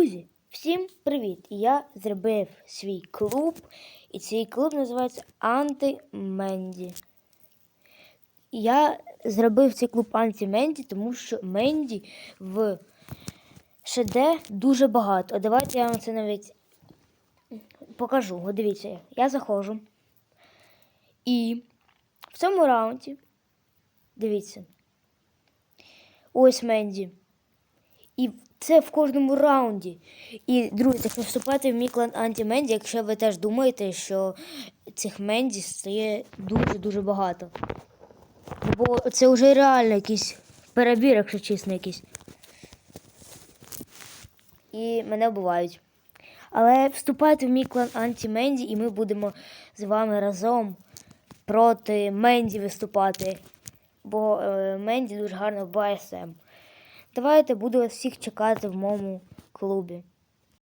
Друзі, всім привіт! Я зробив свій клуб, і цей клуб називається Анти-Менді. Я зробив цей клуб Анті-Менді, тому що Менді в ШД дуже багато. Давайте я вам це навіть покажу. От дивіться, я заходжу. І в цьому раунді, дивіться, ось Менді. І це в кожному раунді. І, друзі, якщо вступати в мій клан Анті-Менді, якщо ви теж думаєте, що цих Менді стає дуже-дуже багато. Бо це вже реально якийсь перебір, якщо чесно, якийсь. І мене вбивають. Але вступайте в мій клан Анті-Менді, і ми будемо з вами разом проти Менді виступати. Бо е, Менді дуже гарно вбиває Сем. Давайте буду вас всіх чекати в моєму клубі.